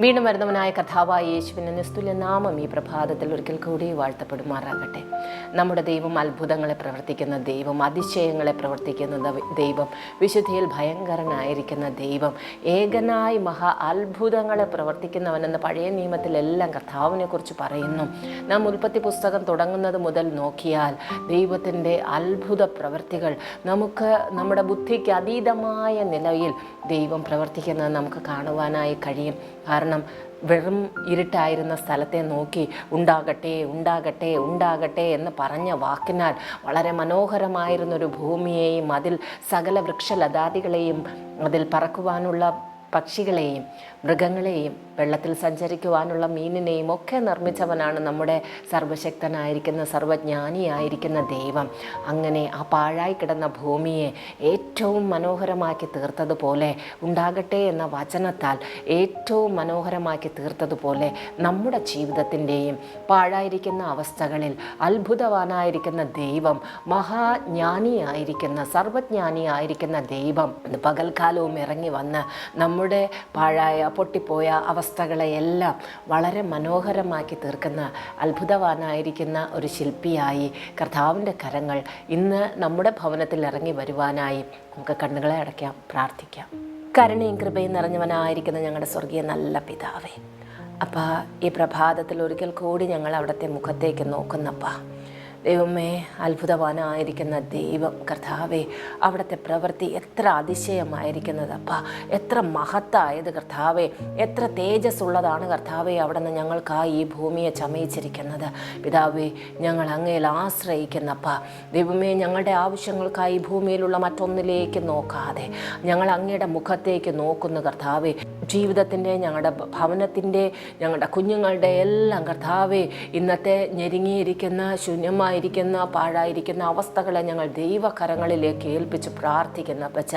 വീണ്ടും വരുന്നവനായ കഥാവായ യേശുവിന്റെ നിസ്തുല്യ നാമം ഈ പ്രഭാതത്തിൽ ഒരിക്കൽ കൂടി വാഴ്ത്തപ്പെടുമാറാകട്ടെ. നമ്മുടെ ദൈവം അത്ഭുതങ്ങളെ പ്രവർത്തിക്കുന്ന ദൈവം അതിശയങ്ങളെ പ്രവർത്തിക്കുന്ന ദൈവം വിശുദ്ധിയിൽ ഭയങ്കരനായിരിക്കുന്ന ദൈവം ഏകനായി മഹാ അത്ഭുതങ്ങളെ പ്രവർത്തിക്കുന്നവനെന്ന് പഴയ നിയമത്തിലെല്ലാം കർത്താവിനെ കുറിച്ച് പറയുന്നു. നാം ഉൽപ്പത്തി പുസ്തകം തുടങ്ങുന്നത് മുതൽ നോക്കിയാൽ ദൈവത്തിന്റെ അത്ഭുത പ്രവൃത്തികൾ നമുക്ക് നമ്മുടെ ബുദ്ധിക്ക് അതീതമായ നിലയിൽ ദൈവം പ്രവർത്തിക്കുന്നത് നമുക്ക് കാണുവാനായി കഴിയും. കാരണം വെറും ഇരുട്ടായിരുന്ന സ്ഥലത്തെ നോക്കി ഉണ്ടാകട്ടെ ഉണ്ടാകട്ടെ ഉണ്ടാകട്ടെ എന്ന് പറഞ്ഞ വാക്കിനാൽ വളരെ മനോഹരമായിരുന്നൊരു ഭൂമിയെയും അതിൽ സകല വൃക്ഷലതാദികളെയും അതിൽ പറക്കുവാനുള്ള പക്ഷികളെയും മൃഗങ്ങളെയും വെള്ളത്തിൽ സഞ്ചരിക്കുവാനുള്ള മീനിനെയും ഒക്കെ നിർമ്മിച്ചവനാണ് നമ്മുടെ സർവശക്തനായിരിക്കുന്ന സർവജ്ഞാനിയായിരിക്കുന്ന ദൈവം. അങ്ങനെ ആ പാഴായി കിടന്ന ഭൂമിയെ ഏറ്റവും മനോഹരമാക്കി തീർത്തതുപോലെ ഉണ്ടാകട്ടെ എന്ന വചനത്താൽ ഏറ്റവും മനോഹരമാക്കി തീർത്തതുപോലെ നമ്മുടെ ജീവിതത്തിന്റെയും പാഴായിരിക്കുന്ന അവസ്ഥകളിൽ അത്ഭുതവാനായിരിക്കുന്ന ദൈവം മഹാജ്ഞാനിയായിരിക്കുന്ന സർവജ്ഞാനിയായിരിക്കുന്ന ദൈവം പകൽക്കാലവും ഇറങ്ങി വന്ന് നമ്മുടെ പാഴായ പൊട്ടിപ്പോയ അവസ്ഥകളെയെല്ലാം വളരെ മനോഹരമാക്കി തീർക്കുന്ന അത്ഭുതവാനായിരിക്കുന്ന ഒരു ശില്പിയായി കർത്താവിന്റെ കരങ്ങൾ ഇന്ന് നമ്മുടെ ഭവനത്തിൽ ഇറങ്ങി വരുവാനായി നമുക്ക് കണ്ണുകളെ അടയ്ക്കാം പ്രാർത്ഥിക്കാം. കരുണയും കൃപയും നിറഞ്ഞവനായിരിക്കുന്ന ഞങ്ങളുടെ സ്വർഗീയ നല്ല പിതാവേ. അപ്പം ഈ പ്രഭാതത്തിൽ ഒരിക്കൽ കൂടി ഞങ്ങൾ അവിടുത്തെ മുഖത്തേക്ക് നോക്കുന്നപ്പാ. ദൈവമേ അത്ഭുതവാനായിരിക്കുന്ന ദൈവം കർത്താവേ അവിടുത്തെ പ്രവൃത്തി എത്ര അതിശയമായിരിക്കുന്നത് അപ്പ. എത്ര മഹത്തായത് കർത്താവേ എത്ര തേജസ്സുള്ളതാണ് കർത്താവെ അവിടെ നിന്ന് ഞങ്ങൾക്കായി ഈ ഭൂമിയെ ചമയിച്ചിരിക്കുന്നത്. പിതാവെ ഞങ്ങൾ അങ്ങയിൽ ആശ്രയിക്കുന്നപ്പ ദൈവമേ ഞങ്ങളുടെ ആവശ്യങ്ങൾക്കായി ഭൂമിയിലുള്ള മറ്റൊന്നിലേക്ക് നോക്കാതെ ഞങ്ങൾ അങ്ങയുടെ മുഖത്തേക്ക് നോക്കുന്നു കർത്താവെ. ജീവിതത്തിന്റെ ഞങ്ങളുടെ ഭവനത്തിന്റെ ഞങ്ങളുടെ കുഞ്ഞുങ്ങളുടെ എല്ലാം കർത്താവെ ഇന്നത്തെ ഞെരുങ്ങിയിരിക്കുന്ന ശൂന്യമായിരിക്കുന്ന പാഴായിരിക്കുന്ന അവസ്ഥകളെ ഞങ്ങൾ ദൈവകരങ്ങളിലേക്ക് ഏൽപ്പിച്ച് പ്രാർത്ഥിക്കുന്ന പച്ച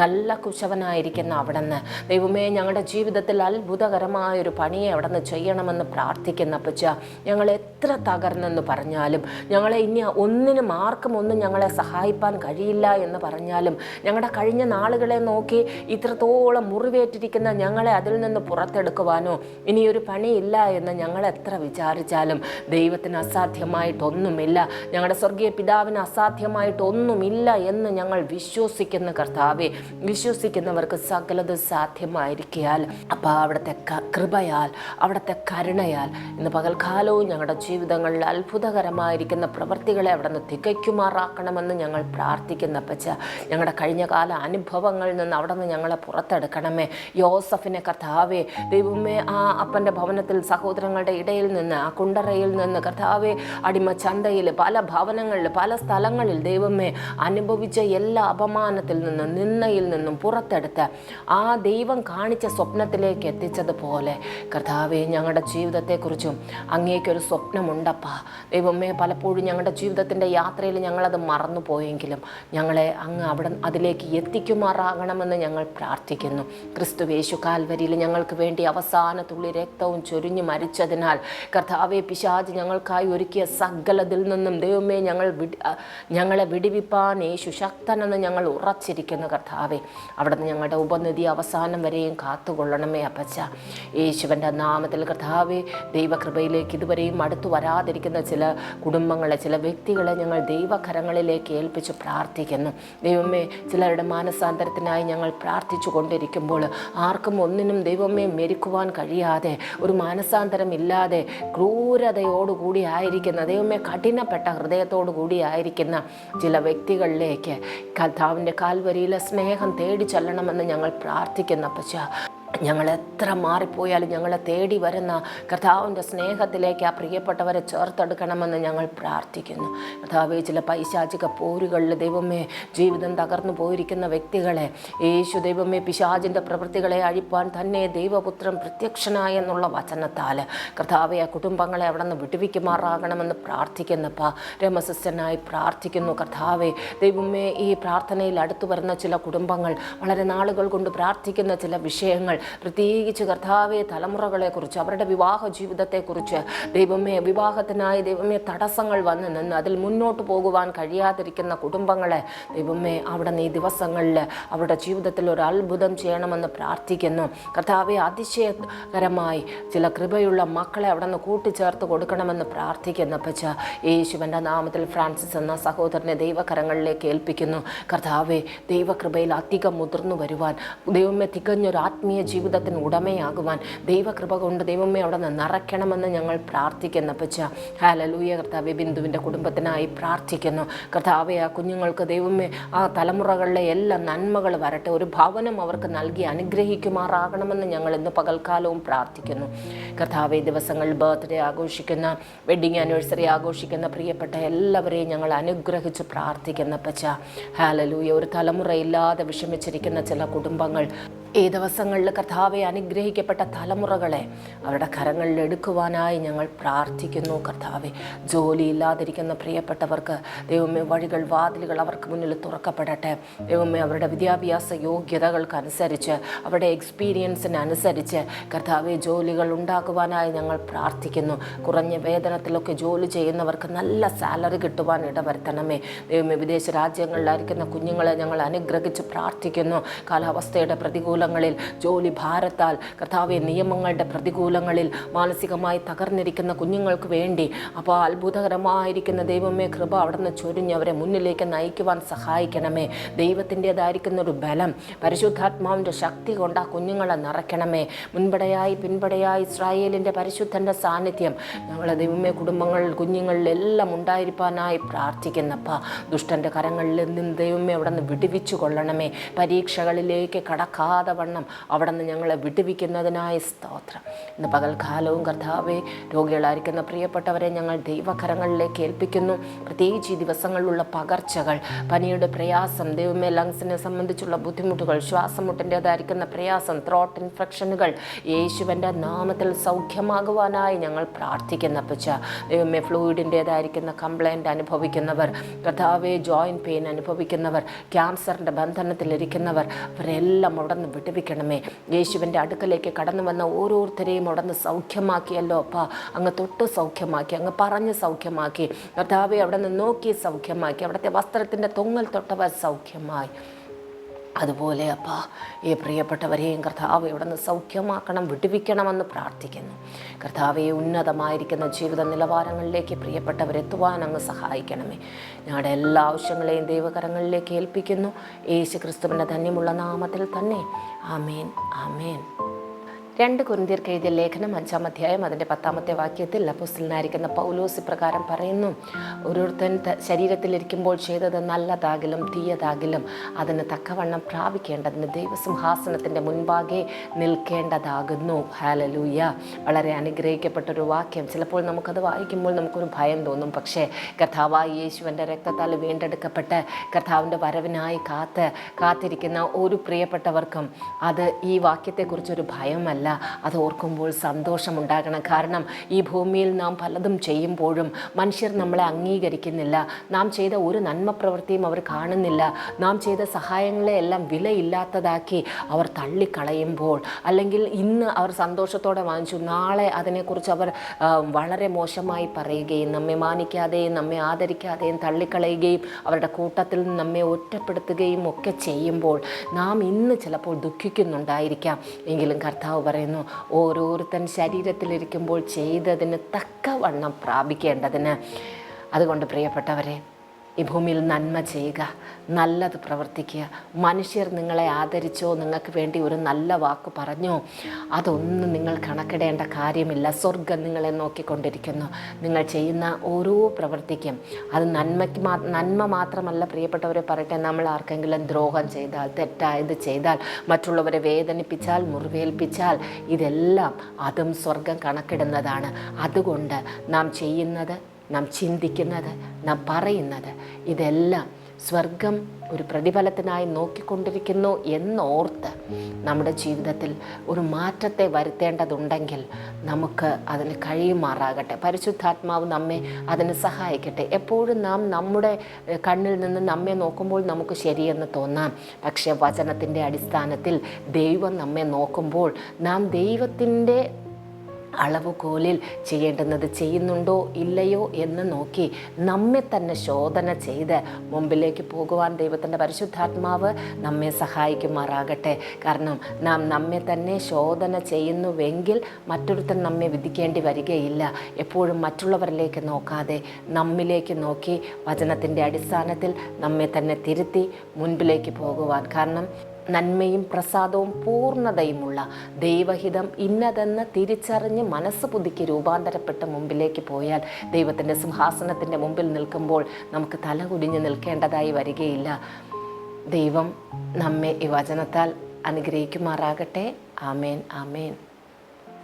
നല്ല കുശവനായിരിക്കുന്ന അവിടെ നിന്ന് ദൈവമേ ഞങ്ങളുടെ ജീവിതത്തിൽ അത്ഭുതകരമായൊരു പണിയെ അവിടെ നിന്ന് ചെയ്യണമെന്ന് പ്രാർത്ഥിക്കുന്ന പച്ച ഞങ്ങൾ എത്ര തകർന്നെന്ന് പറഞ്ഞാലും ഞങ്ങളെ ഇനി ഒന്നിനും ആർക്കും ഒന്നും ഞങ്ങളെ സഹായിപ്പാൻ കഴിയില്ല എന്ന് പറഞ്ഞാലും ഞങ്ങളുടെ കഴിഞ്ഞ നാളുകളെ നോക്കി ഇത്രത്തോളം മുറിവേറ്റിരിക്കുന്ന ഞങ്ങളെ അതിൽ നിന്ന് പുറത്തെടുക്കുവാനോ ഇനിയൊരു പണിയില്ല എന്ന് ഞങ്ങൾ എത്ര വിചാരിച്ചാലും ദൈവത്തിന് അസാധ്യമായിട്ടൊന്നുമില്ല. ഞങ്ങളുടെ സ്വർഗീയ പിതാവിന് അസാധ്യമായിട്ടൊന്നുമില്ല എന്ന് ഞങ്ങൾ വിശ്വസിക്കുന്ന കർത്താവെ വിശ്വസിക്കുന്നവർക്ക് സകലത് സാധ്യമായിരിക്കാൽ അപ്പോൾ അവിടുത്തെ കൃപയാൽ അവിടുത്തെ കരുണയാൽ ഇന്ന് പകൽക്കാലവും ഞങ്ങളുടെ ജീവിതങ്ങളിൽ അത്ഭുതകരമായിരിക്കുന്ന പ്രവൃത്തികളെ അവിടെ നിന്ന് തികയ്ക്കുമാറാക്കണമെന്ന് ഞങ്ങൾ പ്രാർത്ഥിക്കുന്ന പച്ച ഞങ്ങളുടെ കഴിഞ്ഞ കാല അനുഭവങ്ങളിൽ നിന്ന് അവിടെ നിന്ന് ഞങ്ങളെ പുറത്തെടുക്കണമേ. യോസഫിനെ കർത്താവെ ദൈവമേ ആ അപ്പന്റെ ഭവനത്തിൽ സഹോദരങ്ങളുടെ ഇടയിൽ നിന്ന് ആ കുണ്ടറയിൽ നിന്ന് കർത്താവെ അടിമ ചന്തയിൽ പല ഭവനങ്ങളിൽ പല സ്ഥലങ്ങളിൽ ദൈവമേ അനുഭവിച്ച എല്ലാ അപമാനത്തിൽ നിന്നും നിന്നയിൽ നിന്നും പുറത്തെടുത്ത് ആ ദൈവം കാണിച്ച സ്വപ്നത്തിലേക്ക് എത്തിച്ചതുപോലെ. കർത്താവെ ഞങ്ങളുടെ ജീവിതത്തെക്കുറിച്ചും അങ്ങേക്കൊരു സ്വപ്നമുണ്ടപ്പാ. ദൈവമേ പലപ്പോഴും ഞങ്ങളുടെ ജീവിതത്തിന്റെ യാത്രയിൽ ഞങ്ങളത് മറന്നു പോയെങ്കിലും ഞങ്ങളെ അങ്ങ് അവിടെ അതിലേക്ക് എത്തിക്കുമാറാകണമെന്ന് ഞങ്ങൾ പ്രാർത്ഥിക്കുന്നു. ക്രിസ്തു യേശു കാൽവരിയിൽ ഞങ്ങൾക്ക് വേണ്ടി അവസാന തുള്ളി രക്തവും ചൊരിഞ്ഞു മരിച്ചതിനാൽ കർത്താവെ പിശാജ് ഞങ്ങൾക്കായി ഒരുക്കിയ സകലതിൽ നിന്നും ദൈവമേ ഞങ്ങൾ വിടി ഞങ്ങളെ വിടിവിപ്പാൻ യേശു ശക്തനെന്ന് ഞങ്ങൾ ഉറച്ചിരിക്കുന്ന കർത്താവേ. അവിടുന്ന് ഞങ്ങളുടെ ഉപനിധി അവസാനം വരെയും കാത്തുകൊള്ളണമേ അപ്പച്ച. യേശുവിന്റെ നാമത്തിൽ കർത്താവേ ദൈവകൃപയിലേക്ക് ഇതുവരെയും അടുത്തു വരാതിരിക്കുന്ന ചില കുടുംബങ്ങളെ ചില വ്യക്തികളെ ഞങ്ങൾ ദൈവകരങ്ങളിലേക്ക് ഏൽപ്പിച്ച് പ്രാർത്ഥിക്കുന്നു. ദൈവമേ ചിലരുടെ മാനസാന്തരത്തിനായി ഞങ്ങൾ പ്രാർത്ഥിച്ചു കൊണ്ടിരിക്കുമ്പോൾ ആർക്കും ഒന്നിനും ദൈവമേ മെരുക്കുവാൻ കഴിയാതെ ഒരു മാനസാന്തരം ഇല്ലാതെ ക്രൂരതയോടുകൂടി ആയിരിക്കുന്ന ദൈവമേ കഠിനപ്പെട്ട ഹൃദയത്തോടു കൂടിയായിരിക്കുന്ന ചില വ്യക്തികളിലേക്ക് കർത്താവിന്റെ കാൽവരിയിലെ സ്നേഹം തേടി ചെല്ലണമെന്ന് ഞങ്ങൾ പ്രാർത്ഥിക്കുന്ന പച്ച ഞങ്ങൾ എത്ര മാറിപ്പോയാലും ഞങ്ങളെ തേടി വരുന്ന കർത്താവിന്റെ സ്നേഹത്തിലേക്ക് ആ പ്രിയപ്പെട്ടവരെ ചേർത്തെടുക്കണമെന്ന് ഞങ്ങൾ പ്രാർത്ഥിക്കുന്നു. കർത്താവ് ചില പൈശാചിക പോരുകളിൽ ദൈവമേ ജീവിതം തകർന്നു പോയിരിക്കുന്ന വ്യക്തികളെ യേശു ദൈവമേ പിശാചിന്റെ പ്രവൃത്തികളെ അഴിപ്പാൻ തന്നെ ദൈവപുത്രൻ പ്രത്യക്ഷനായ എന്നുള്ള വചനത്താൽ കർത്താവെ ആ കുടുംബങ്ങളെ അവിടെ നിന്ന് വിടുവിക്കുമാറാകണമെന്ന് പ്രാർത്ഥിക്കുന്നപ്പാ രമസിസ്റ്റനായി പ്രാർത്ഥിക്കുന്നു. കർത്താവെ ദൈവമേ ഈ പ്രാർത്ഥനയിൽ അടുത്തു വരുന്ന ചില കുടുംബങ്ങൾ വളരെ നാളുകൾ കൊണ്ട് പ്രാർത്ഥിക്കുന്ന ചില വിഷയങ്ങൾ പ്രത്യേകിച്ച് കർത്താവെ തലമുറകളെക്കുറിച്ച് അവരുടെ വിവാഹ ജീവിതത്തെക്കുറിച്ച് ദൈവമേ വിവാഹത്തിനായി ദൈവമേ തടസ്സങ്ങൾ വന്ന് നിന്ന് അതിൽ മുന്നോട്ട് പോകുവാൻ കഴിയാതിരിക്കുന്ന കുടുംബങ്ങളെ ദൈവമേ അവിടെ നീ ദിവസങ്ങളിൽ അവരുടെ ജീവിതത്തിൽ ഒരു അത്ഭുതം ചെയ്യണമെന്ന് പ്രാർത്ഥിക്കുന്നു. കർത്താവെ അതിശയകരമായി ചില കൃപയുള്ള മക്കളെ അവിടെ നിന്ന് കൂട്ടിച്ചേർത്ത് കൊടുക്കണമെന്ന് പ്രാർത്ഥിക്കുന്നു പച്ച യേശുവിന്റെ നാമത്തിൽ ഫ്രാൻസിസ് എന്ന സഹോദരനെ ദൈവകരങ്ങളിലേക്ക് ഏൽപ്പിക്കുന്നു. കർത്താവെ ദൈവകൃപയിൽ അധികം മുതിർന്നു വരുവാൻ ദൈവമേ തികഞ്ഞൊരു ആത്മീയ ജീവിതത്തിന് ഉടമയാകുവാൻ ദൈവകൃപ കൊണ്ട് ദൈവമേ അവിടെ നിന്ന് നിറയ്ക്കണമെന്ന് ഞങ്ങൾ പ്രാർത്ഥിക്കുന്നു. പച്ച ഹാലലൂയ കർത്താവ് ബിന്ദുവിന്റെ കുടുംബത്തിനായി പ്രാർത്ഥിക്കുന്നു. കർത്താവെ ആ കുഞ്ഞുങ്ങൾക്ക് ദൈവമേ ആ തലമുറകളിലെ എല്ലാ നന്മകൾ വരട്ടെ. ഒരു ഭവനം അവർക്ക് നൽകി അനുഗ്രഹിക്കുമാറാകണമെന്ന് ഞങ്ങൾ ഇന്ന് പകൽക്കാലവും പ്രാർത്ഥിക്കുന്നു. കർത്താവെ ദിവസങ്ങൾ ബർത്ത്ഡേ ആഘോഷിക്കുന്ന വെഡിങ് ആനിവേഴ്സറി ആഘോഷിക്കുന്ന പ്രിയപ്പെട്ട എല്ലാവരെയും ഞങ്ങൾ അനുഗ്രഹിച്ച് പ്രാർത്ഥിക്കുന്ന. പച്ച ഹാലലൂയ ഒരു തലമുറയില്ലാതെ വിഷമിച്ചിരിക്കുന്ന ചില കുടുംബങ്ങൾ ഈ ദിവസങ്ങളിൽ കർത്താവെ അനുഗ്രഹിക്കപ്പെട്ട തലമുറകളെ അവരുടെ കരങ്ങളിൽ എടുക്കുവാനായി ഞങ്ങൾ പ്രാർത്ഥിക്കുന്നു കർത്താവെ. ജോലിയില്ലാതിരിക്കുന്ന പ്രിയപ്പെട്ടവർക്ക് ദൈവമേ വഴികൾ വാതിലുകൾ അവർക്ക് മുന്നിൽ തുറക്കപ്പെടട്ടെ. ദൈവമേ അവരുടെ വിദ്യാഭ്യാസ യോഗ്യതകൾക്കനുസരിച്ച് അവരുടെ എക്സ്പീരിയൻസിനനുസരിച്ച് കർത്താവെ ജോലികൾ ഉണ്ടാക്കുവാനായി ഞങ്ങൾ പ്രാർത്ഥിക്കുന്നു. കുറഞ്ഞ വേതനത്തിലൊക്കെ ജോലി ചെയ്യുന്നവർക്ക് നല്ല സാലറി കിട്ടുവാൻ ഇടവരുത്തണമേ. ദൈവമേ വിദേശ രാജ്യങ്ങളിലായിരിക്കുന്ന കുഞ്ഞുങ്ങളെ ഞങ്ങൾ അനുഗ്രഹിച്ച് പ്രാർത്ഥിക്കുന്നു. കാലാവസ്ഥയുടെ പ്രതികൂലങ്ങളിൽ ജോലി ഭാരത്താൽ കർത്താവെ നിയമങ്ങളുടെ പ്രതികൂലങ്ങളിൽ മാനസികമായി തകർന്നിരിക്കുന്ന കുഞ്ഞുങ്ങൾക്ക് വേണ്ടി അപ്പോൾ അത്ഭുതകരമായിരിക്കുന്ന ദൈവമേ കൃപ അവിടെ നിന്ന് ചൊരിഞ്ഞ് അവരെ മുന്നിലേക്ക് നയിക്കുവാൻ സഹായിക്കണമേ. ദൈവത്തിന്റെതായിരിക്കുന്ന ഒരു ബലം പരിശുദ്ധാത്മാവിന്റെ ശക്തി കൊണ്ട് ആ കുഞ്ഞുങ്ങളെ നിറയ്ക്കണമേ. മുൻപടയായി പിൻപടയായി ഇസ്രായേലിന്റെ പരിശുദ്ധന്റെ സാന്നിധ്യം ഞങ്ങളെ ദൈവമേ കുടുംബങ്ങളിൽ കുഞ്ഞുങ്ങളിലെല്ലാം ഉണ്ടായിരിക്കാനായി പ്രാർത്ഥിക്കുന്നപ്പ. ദുഷ്ടന്റെ കരങ്ങളിൽ നിന്ന് ദൈവമേ അവിടെ നിന്ന് വിടുവിച്ചു കൊള്ളണമേ. പരീക്ഷകളിലേക്ക് കടക്കാതെ വണ്ണം അവിടെ നിന്ന് ഞങ്ങളെ വിടുവിക്കുന്നതിനായി സ്തോത്രം. ഇന്ന് പകൽക്കാലവും കർത്താവെ രോഗികളായിരിക്കുന്ന പ്രിയപ്പെട്ടവരെ ഞങ്ങൾ ദൈവകരങ്ങളിലേക്ക് ഏൽപ്പിക്കുന്നു. പ്രത്യേകിച്ച് ഈ ദിവസങ്ങളിലുള്ള പകർച്ചകൾ പനിയുടെ പ്രയാസം ദൈവമേ ലങ്സിനെ സംബന്ധിച്ചുള്ള ബുദ്ധിമുട്ടുകൾ ശ്വാസമുട്ടിന്റെതായിരിക്കുന്ന പ്രയാസം ത്രോട്ട് ഇൻഫെക്ഷനുകൾ യേശുവിന്റെ നാമത്തിൽ സൗഖ്യമാകുവാനായി ഞങ്ങൾ പ്രാർത്ഥിക്കുന്ന പച്ച ദൈവമേ ഫ്ലൂയിഡിന്റെതായിരിക്കുന്ന കംപ്ലൈന്റ് അനുഭവിക്കുന്നവർ കർത്താവെ ജോയിന്റ് പെയിൻ അനുഭവിക്കുന്നവർ ക്യാൻസറിന്റെ ബന്ധനത്തിലിരിക്കുന്നവർ അവരെല്ലാം അവിടെ നിന്ന് വിടുവിക്കണമേ യേശുവിന്റെ അടുക്കലേക്ക് കടന്നു വന്ന ഓരോരുത്തരെയും അവിടെ നിന്ന് സൗഖ്യമാക്കിയല്ലോ അപ്പ. അങ്ങ് തൊട്ട് സൗഖ്യമാക്കി അങ്ങ് പറഞ്ഞ് സൗഖ്യമാക്കി. കർത്താവെ അവിടെ നിന്ന് നോക്കി സൗഖ്യമാക്കി. അവിടുത്തെ വസ്ത്രത്തിന്റെ തൊങ്ങൽ തൊട്ടവർ സൗഖ്യമായി. അതുപോലെ അപ്പ ഈ പ്രിയപ്പെട്ടവരെയും കർത്താവ് ഇവിടെ നിന്ന് സൗഖ്യമാക്കണം വിടുവിക്കണമെന്ന് പ്രാർത്ഥിക്കുന്നു. കർത്താവെ ഉന്നതമായിരിക്കുന്ന ജീവിത നിലവാരങ്ങളിലേക്ക് പ്രിയപ്പെട്ടവരെത്തുവാൻ അങ്ങ് സഹായിക്കണമേ. ഞങ്ങളുടെ എല്ലാ ആവശ്യങ്ങളെയും ദൈവകരങ്ങളിലേക്ക് ഏൽപ്പിക്കുന്നു. യേശു ക്രിസ്തുവിന്റെ ധന്യമുള്ള നാമത്തിൽ തന്നെ. ആമേൻ ആമേൻ. രണ്ട് കുരുന്തിയർക്ക് എഴുതിയ ലേഖനം അഞ്ചാം അധ്യായം അതിന്റെ പത്താമത്തെ വാക്യത്തിൽ അപ്പോസ്റ്റലിനായിരിക്കുന്ന പൗലോസ് ഇപ്രകാരം പറയുന്നു ഓരോരുത്തൻ ശരീരത്തിലിരിക്കുമ്പോൾ ചെയ്തത് നല്ലതാകിലും തീയതാകിലും അതിന് തക്കവണ്ണം പ്രാപിക്കേണ്ടതിന് ദൈവസിംഹാസനത്തിന്റെ മുൻപാകെ നിൽക്കേണ്ടതാകുന്നു. ഹാലലൂയ വളരെ അനുഗ്രഹിക്കപ്പെട്ടൊരു വാക്യം. ചിലപ്പോൾ നമുക്കത് വായിക്കുമ്പോൾ നമുക്കൊരു ഭയം തോന്നും. പക്ഷേ കഥാവായി യേശുവിന്റെ രക്തത്താൽ വീണ്ടെടുക്കപ്പെട്ട് കർത്താവിന്റെ വരവിനായി കാത്ത് കാത്തിരിക്കുന്ന ഒരു പ്രിയപ്പെട്ടവർക്കും അത് ഈ വാക്യത്തെക്കുറിച്ചൊരു ഭയമല്ല. അത് ഓർക്കുമ്പോൾ സന്തോഷമുണ്ടാകണം. കാരണം ഈ ഭൂമിയിൽ നാം പലതും ചെയ്യുമ്പോഴും മനുഷ്യർ നമ്മളെ അംഗീകരിക്കുന്നില്ല. നാം ചെയ്ത ഒരു നന്മ പ്രവൃത്തിയും അവർ കാണുന്നില്ല. നാം ചെയ്ത സഹായങ്ങളെ എല്ലാം വിലയില്ലാത്തതാക്കി അവർ തള്ളിക്കളയുമ്പോൾ അല്ലെങ്കിൽ ഇന്ന് അവർ സന്തോഷത്തോടെ വാങ്ങിച്ചു നാളെ അതിനെക്കുറിച്ച് അവർ വളരെ മോശമായി പറയുകയും നമ്മെ മാനിക്കാതെയും നമ്മെ ആദരിക്കാതെയും തള്ളിക്കളയുകയും അവരുടെ കൂട്ടത്തിൽ നിന്ന് നമ്മെ ഒറ്റപ്പെടുത്തുകയും ഒക്കെ ചെയ്യുമ്പോൾ നാം ഇന്ന് ചിലപ്പോൾ ദുഃഖിക്കുന്നുണ്ടായിരിക്കാം. എങ്കിലും കർത്താവ് പറയുന്നു ഓരോരുത്തൻ ശരീരത്തിലിരിക്കുമ്പോൾ ചെയ്തതിന് തക്കവണ്ണം പ്രാപിക്കേണ്ടതിന്. അതുകൊണ്ട് പ്രിയപ്പെട്ടവരെ ഈ ഭൂമിയിൽ നന്മ ചെയ്യുക നല്ലത് പ്രവർത്തിക്കുക. മനുഷ്യർ നിങ്ങളെ ആദരിച്ചോ നിങ്ങൾക്ക് വേണ്ടി ഒരു നല്ല വാക്ക് പറഞ്ഞോ അതൊന്നും നിങ്ങൾ കണക്കിടേണ്ട കാര്യമില്ല. സ്വർഗം നിങ്ങളെ നോക്കിക്കൊണ്ടിരിക്കുന്നു. നിങ്ങൾ ചെയ്യുന്ന ഓരോ പ്രവർത്തിക്കും. അത് നന്മയ്ക്ക് മാ നന്മ മാത്രമല്ല പ്രിയപ്പെട്ടവരെ പറയട്ടെ നമ്മൾ ആർക്കെങ്കിലും ദ്രോഹം ചെയ്താൽ തെറ്റായത് ചെയ്താൽ മറ്റുള്ളവരെ വേദനിപ്പിച്ചാൽ മുറിവേൽപ്പിച്ചാൽ ഇതെല്ലാം അതും സ്വർഗം കണക്കിടുന്നതാണ്. അതുകൊണ്ട് നാം ചെയ്യുന്നത് നാം ചിന്തിക്കുന്നത് നാം പറയുന്നത് ഇതെല്ലാം സ്വർഗം ഒരു പ്രതിഫലത്തിനായി നോക്കിക്കൊണ്ടിരിക്കുന്നു എന്നോർത്ത് നമ്മുടെ ജീവിതത്തിൽ ഒരു മാറ്റത്തെ വരുത്തേണ്ടതുണ്ടെങ്കിൽ നമുക്ക് അതിന് കഴിയുമാറാകട്ടെ. പരിശുദ്ധാത്മാവ് നമ്മെ അതിന് സഹായിക്കട്ടെ. എപ്പോഴും നാം നമ്മുടെ കണ്ണിൽ നിന്ന് നമ്മെ നോക്കുമ്പോൾ നമുക്ക് ശരിയെന്ന് തോന്നാം. പക്ഷേ വചനത്തിന്റെ അടിസ്ഥാനത്തിൽ ദൈവം നമ്മെ നോക്കുമ്പോൾ നാം ദൈവത്തിന്റെ അളവുകോലിൽ ചെയ്യേണ്ടുന്നത് ചെയ്യുന്നുണ്ടോ ഇല്ലയോ എന്ന് നോക്കി നമ്മെ തന്നെ ശോധന ചെയ്ത് മുമ്പിലേക്ക് പോകുവാൻ ദൈവത്തിന്റെ പരിശുദ്ധാത്മാവ് നമ്മെ സഹായിക്കുമാറാകട്ടെ. കാരണം നാം നമ്മെ തന്നെ ശോധന ചെയ്യുന്നുവെങ്കിൽ മറ്റൊരുത്തൻ നമ്മെ വിധിക്കേണ്ടി വരികയില്ല. എപ്പോഴും മറ്റുള്ളവരിലേക്ക് നോക്കാതെ നമ്മിലേക്ക് നോക്കി വചനത്തിന്റെ അടിസ്ഥാനത്തിൽ നമ്മെ തന്നെ തിരുത്തി മുൻപിലേക്ക് പോകുവാൻ. കാരണം നന്മയും പ്രസാദവും പൂർണതയുമുള്ള ദൈവഹിതം ഇന്നതെന്ന് തിരിച്ചറിഞ്ഞ് മനസ്സ് പുതുക്കി രൂപാന്തരപ്പെട്ട മുമ്പിലേക്ക് പോയാൽ ദൈവത്തിന്റെ സിംഹാസനത്തിന്റെ മുമ്പിൽ നിൽക്കുമ്പോൾ നമുക്ക് തല കുടിഞ്ഞ് നിൽക്കേണ്ടതായി വരികയില്ല. ദൈവം നമ്മെ ഈ വചനത്താൽ അനുഗ്രഹിക്കുമാറാകട്ടെ. ആമേൻ ആമേൻ.